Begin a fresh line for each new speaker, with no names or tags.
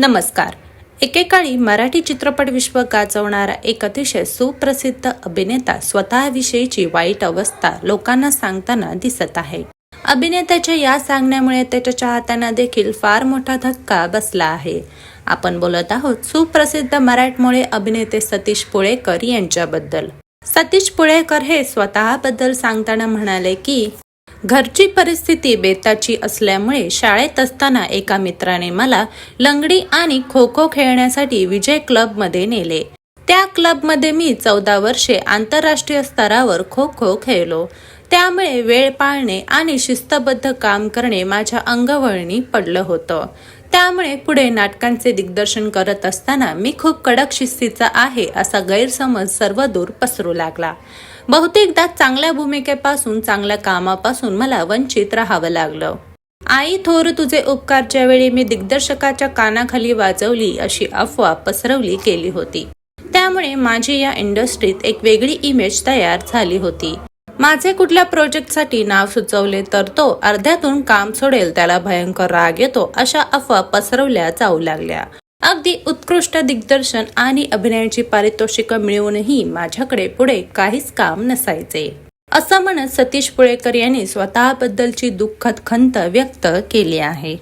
नमस्कार. एकेकाळी मराठी चित्रपट विश्व गाजवणारा एक अतिशय सुप्रसिद्ध अभिनेता स्वतःविषयीची वाईट अवस्था लोकांना सांगताना दिसत आहे. अभिनेत्याच्या या सांगण्यामुळे त्याच्या चाहत्यांना देखील फार मोठा धक्का बसला आहे. आपण बोलत आहोत सुप्रसिद्ध मराठमोळे अभिनेते सतीश पुळेकर यांच्याबद्दल. सतीश पुळेकर हे स्वतःबद्दल सांगताना म्हणाले की घरची परिस्थिती बेताची असल्यामुळे शाळेत असताना एका मित्राने मला लंगडी आणि खो खो खेळण्यासाठी विजय क्लबमध्ये नेले. त्या क्लबमध्ये मी चौदा वर्षे आंतरराष्ट्रीय स्तरावर खो खो खेळलो. त्यामुळे वेळ पाळणे आणि शिस्तबद्ध काम करणे माझ्या अंगवळणी पडलं होतं. त्यामुळे पुढे नाटकांचे दिग्दर्शन करत असताना मी खूप कडक शिस्तीचा आहे असा गैरसमज सर्वदूर पसरू लागला. बहुतेकदा चांगल्या भूमिकेपासून चांगल्या कामापासून मला वंचित राहावं लागलं. आई थोर तुझे उपकारच्या वेळी मी दिग्दर्शकाच्या कानाखाली वाजवली अशी अफवा पसरवली गेली होती. त्यामुळे माझी या इंडस्ट्रीत एक वेगळी इमेज तयार झाली होती. माझे कुठल्या प्रोजेक्टसाठी नाव सुचवले तर तो अर्ध्यातून काम सोडेल त्याला भयंकर राग येतो अशा अफवा पसरवल्या जाऊ लागल्या. अगदी उत्कृष्ट दिग्दर्शन आणि अभिनयाची पारितोषिकं मिळवूनही माझ्याकडे पुढे काहीच काम नसायचे. असं म्हणत सतीश पुळेकर यांनी स्वतःबद्दलची दुःखद खंत व्यक्त केली आहे.